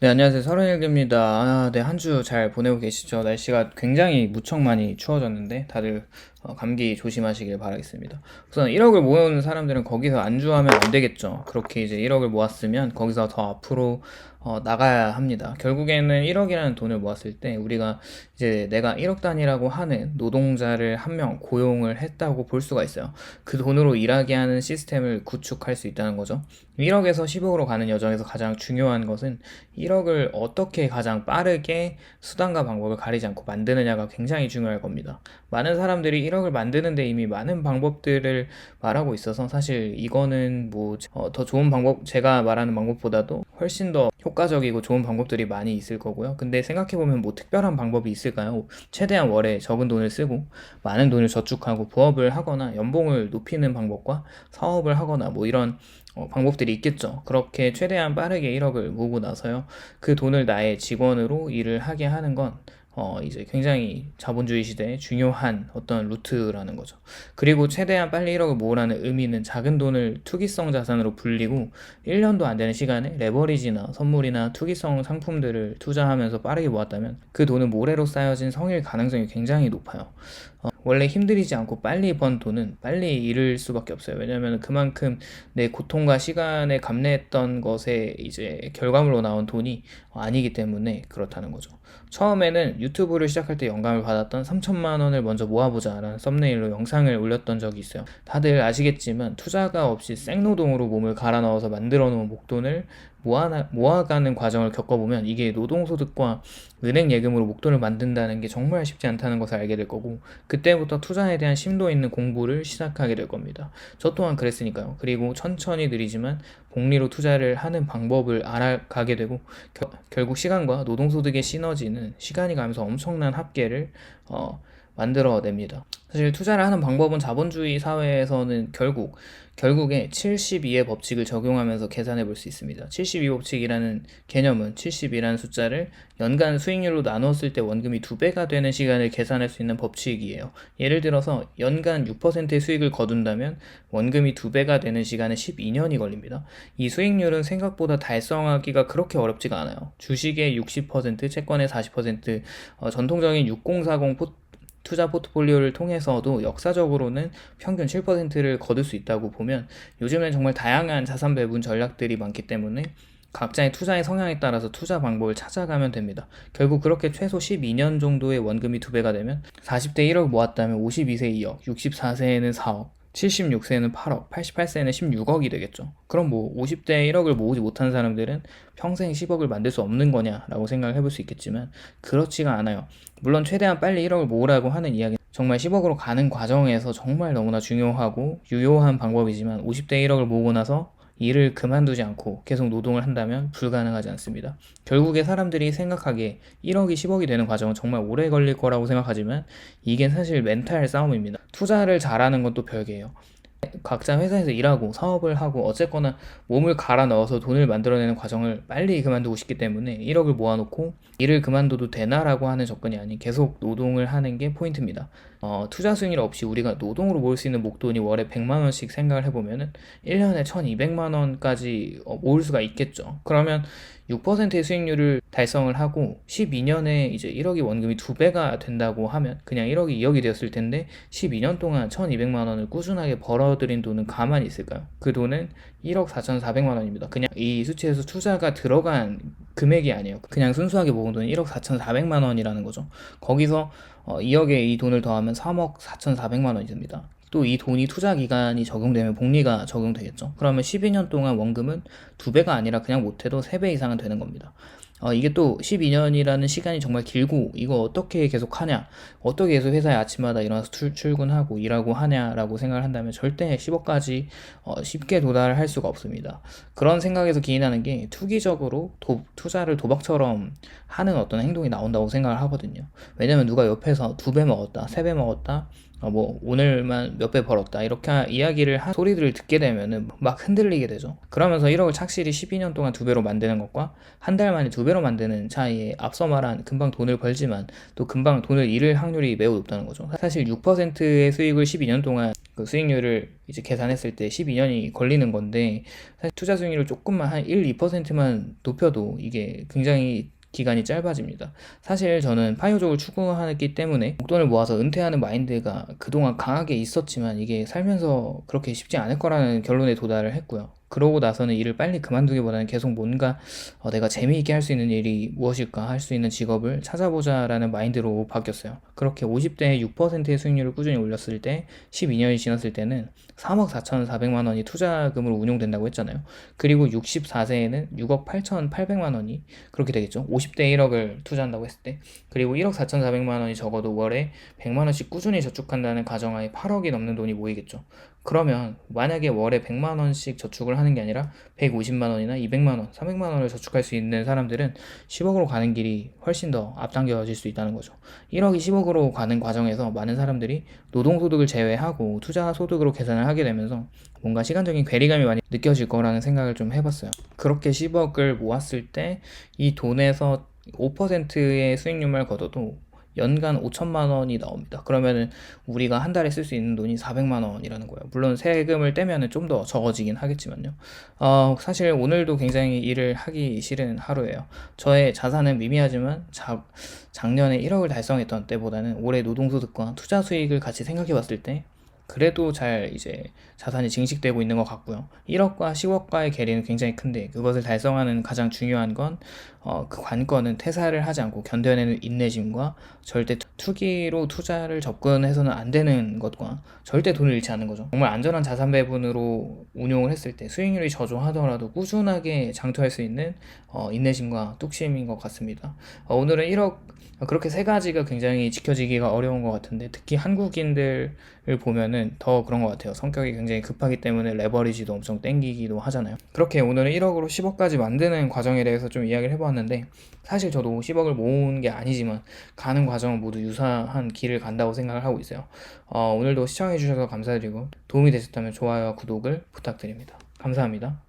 네, 안녕하세요. 서른일기입니다. 아, 네, 한 주 잘 보내고 계시죠? 날씨가 굉장히 무척 많이 추워졌는데, 다들 어, 감기 조심하시길 바라겠습니다. 우선 1억을 모은 사람들은 거기서 안주하면 안 되겠죠. 그렇게 이제 1억을 모았으면 거기서 더 앞으로 어, 나가야 합니다. 결국에는 1억이라는 돈을 모았을 때 우리가 이제 내가 1억 단위라고 하는 노동자를 한 명 고용을 했다고 볼 수가 있어요. 그 돈으로 일하게 하는 시스템을 구축할 수 있다는 거죠. 1억에서 10억으로 가는 여정에서 가장 중요한 것은 1억을 어떻게 가장 빠르게 수단과 방법을 가리지 않고 만드느냐가 굉장히 중요할 겁니다. 많은 사람들이 1억을 만드는데 이미 많은 방법들을 말하고 있어서 사실 이거는 뭐 더 좋은 방법, 제가 말하는 방법보다도 훨씬 더 효과적이고 좋은 방법들이 많이 있을 거고요. 근데 생각해보면 뭐 특별한 방법이 있을까요? 최대한 월에 적은 돈을 쓰고 많은 돈을 저축하고 부업을 하거나 연봉을 높이는 방법과 사업을 하거나 뭐 이런 어, 방법들이 있겠죠. 그렇게 최대한 빠르게 1억을 모으고 나서요. 그 돈을 나의 직원으로 일을 하게 하는 건 어, 이제 굉장히 자본주의 시대에 중요한 어떤 루트라는 거죠. 그리고 최대한 빨리 1억을 모으라는 의미는 작은 돈을 투기성 자산으로 불리고 1년도 안 되는 시간에 레버리지나 선물이나 투기성 상품들을 투자하면서 빠르게 모았다면 그 돈은 모래로 쌓여진 성일 가능성이 굉장히 높아요. 어, 원래 힘들이지 않고 빨리 번 돈은 빨리 잃을 수밖에 없어요. 왜냐하면 그만큼 내 고통과 시간에 감내했던 것에 이제 결과물로 나온 돈이 아니기 때문에 그렇다는 거죠. 처음에는 유튜브를 시작할 때 영감을 받았던 3천만 원을 먼저 모아보자 라는 썸네일로 영상을 올렸던 적이 있어요. 다들 아시겠지만 투자가 없이 생노동으로 몸을 갈아 넣어서 만들어 놓은 목돈을 모아, 모아가는 과정을 겪어보면 이게 노동소득과 은행 예금으로 목돈을 만든다는 게 정말 쉽지 않다는 것을 알게 될 거고 그때부터 투자에 대한 심도 있는 공부를 시작하게 될 겁니다. 저 또한 그랬으니까요. 그리고 천천히 느리지만 복리로 투자를 하는 방법을 알아가게 되고 겨, 결국 시간과 노동소득의 시너지는 시간이 가면서 엄청난 합계를 어, 만들어냅니다. 사실 투자를 하는 방법은 자본주의 사회에서는 결국 결국에 72의 법칙을 적용하면서 계산해 볼 수 있습니다. 72 법칙이라는 개념은 70이라는 숫자를 연간 수익률로 나눴을 때 원금이 두 배가 되는 시간을 계산할 수 있는 법칙이에요. 예를 들어서 연간 6%의 수익을 거둔다면 원금이 두 배가 되는 시간에 12년이 걸립니다. 이 수익률은 생각보다 달성하기가 그렇게 어렵지가 않아요. 주식의 60%, 채권의 40%, 어, 전통적인 6040 포, 투자 포트폴리오를 통해서도 역사적으로는 평균 7%를 거둘 수 있다고 보면 요즘엔 정말 다양한 자산 배분 전략들이 많기 때문에 각자의 투자의 성향에 따라서 투자 방법을 찾아가면 됩니다. 결국 그렇게 최소 12년 정도의 원금이 두 배가 되면 40대 1억 모았다면 52세 2억, 64세에는 4억, 76세에는 8억, 88세에는 16억이 되겠죠. 그럼 뭐 50대에 1억을 모으지 못한 사람들은 평생 10억을 만들 수 없는 거냐라고 생각을 해볼 수 있겠지만 그렇지가 않아요. 물론 최대한 빨리 1억을 모으라고 하는 이야기 정말 10억으로 가는 과정에서 정말 너무나 중요하고 유효한 방법이지만 50대 1억을 모으고 나서 일을 그만두지 않고 계속 노동을 한다면 불가능하지 않습니다. 결국에 사람들이 생각하기에 1억이 10억이 되는 과정은 정말 오래 걸릴 거라고 생각하지만 이게 사실 멘탈 싸움입니다. 투자를 잘하는 것도 별개예요. 각자 회사에서 일하고 사업을 하고 어쨌거나 몸을 갈아 넣어서 돈을 만들어내는 과정을 빨리 그만두고 싶기 때문에 1억을 모아놓고 일을 그만둬도 되나라고 하는 접근이 아닌 계속 노동을 하는 게 포인트입니다. 어, 투자 수익률 없이 우리가 노동으로 모을 수 있는 목돈이 월에 100만 원씩 생각을 해보면은 1년에 1200만 원까지 어, 모을 수가 있겠죠. 그러면 6%의 수익률을 달성을 하고 12년에 이제 1억이 원금이 두 배가 된다고 하면 그냥 1억이 2억이 되었을 텐데 12년 동안 1200만 원을 꾸준하게 벌어들인 돈은 가만히 있을까요? 그 돈은 1억 4,400만 원입니다. 그냥 이 수치에서 투자가 들어간 금액이 아니에요. 그냥 순수하게 모은 돈이 1억 4,400만 원이라는 거죠. 거기서 어, 2억에 이 돈을 더하면 3억 4,400만 원이 됩니다. 또 이 돈이 투자 기간이 적용되면 복리가 적용되겠죠. 그러면 12년 동안 원금은 두 배가 아니라 그냥 못해도 3배 이상은 되는 겁니다. 어, 이게 또 12년이라는 시간이 정말 길고 이거 어떻게 계속 하냐 어떻게 계속 회사에 아침마다 일어나서 출, 출근하고 일하고 하냐라고 생각을 한다면 절대 10억까지 어, 쉽게 도달할 수가 없습니다 그런 생각에서 기인하는 게 투기적으로 도, 투자를 도박처럼 하는 어떤 행동이 나온다고 생각을 하거든요 왜냐면 누가 옆에서 두 배 먹었다 세 배 먹었다 어, 뭐 오늘만 몇 배 벌었다 이렇게 이야기를 한 소리들을 듣게 되면은 막 흔들리게 되죠. 그러면서 1억을 착실히 12년 동안 두 배로 만드는 것과 한 달 만에 두 배로 만드는 차이에 앞서 말한 금방 돈을 벌지만 또 금방 돈을 잃을 확률이 매우 높다는 거죠. 사실 6%의 수익을 12년 동안 그 수익률을 이제 계산했을 때 12년이 걸리는 건데 사실 투자 수익률을 조금만 한 1, 2%만 높여도 이게 굉장히 기간이 짧아집니다. 사실 저는 파이어족을 추구하기 때문에 목돈을 모아서 은퇴하는 마인드가 그동안 강하게 있었지만 이게 살면서 그렇게 쉽지 않을 거라는 결론에 도달을 했고요. 그러고 나서는 일을 빨리 그만두기보다는 계속 뭔가 어, 내가 재미있게 할 수 있는 일이 무엇일까 할 수 있는 직업을 찾아보자라는 마인드로 바뀌었어요. 그렇게 50대에 6%의 수익률을 꾸준히 올렸을 때 12년이 지났을 때는 3억 4,400만 원이 투자금으로 운용된다고 했잖아요. 그리고 64세에는 6억 8,800만 원이 그렇게 되겠죠. 50대 1억을 투자한다고 했을 때. 그리고 1억 4,400만 원이 적어도 월에 100만 원씩 꾸준히 저축한다는 가정하에 8억이 넘는 돈이 모이겠죠. 그러면 만약에 월에 100만 원씩 저축을 하는 게 아니라 150만 원이나 200만 원, 300만 원을 저축할 수 있는 사람들은 10억으로 가는 길이 훨씬 더 앞당겨질 수 있다는 거죠. 1억이 10억으로 가는 과정에서 많은 사람들이 노동소득을 제외하고 투자소득으로 계산을 하게 되면서 뭔가 시간적인 괴리감이 많이 느껴질 거라는 생각을 좀 해봤어요. 그렇게 10억을 모았을 때 이 돈에서 5%의 수익률만 걷어도 연간 5천만 원이 나옵니다. 그러면은 우리가 한 달에 쓸 수 있는 돈이 400만 원이라는 거예요. 물론 세금을 떼면은 좀 더 적어지긴 하겠지만요. 어, 사실 오늘도 굉장히 일을 하기 싫은 하루예요. 저의 자산은 미미하지만 자, 작년에 1억을 달성했던 때보다는 올해 노동소득과 투자 수익을 같이 생각해 봤을 때 그래도 잘 이제 자산이 증식되고 있는 것 같고요. 1억과 10억과의 괴리는 굉장히 큰데 그것을 달성하는 가장 중요한 건 어, 그 관건은 퇴사를 하지 않고 견뎌내는 인내심과 절대 투- 투기로 투자를 접근해서는 안 되는 것과 절대 돈을 잃지 않는 거죠. 정말 안전한 자산 배분으로 운용을 했을 때 수익률이 저조하더라도 꾸준하게 장투할 수 있는 어, 인내심과 뚝심인 것 같습니다. 어, 오늘은 1억 그렇게 세 가지가 굉장히 지켜지기가 어려운 것 같은데 특히 한국인들을 보면은 더 그런 것 같아요. 성격이 굉장히 급하기 때문에 레버리지도 엄청 땡기기도 하잖아요. 그렇게 오늘은 1억으로 10억까지 만드는 과정에 대해서 좀 이야기를 해보았는데 사실 저도 10억을 모은 게 아니지만 가는 과정은 모두 유사한 길을 간다고 생각을 하고 있어요. 어, 오늘도 시청해주셔서 감사드리고 도움이 되셨다면 좋아요와 구독을 부탁드립니다. 감사합니다.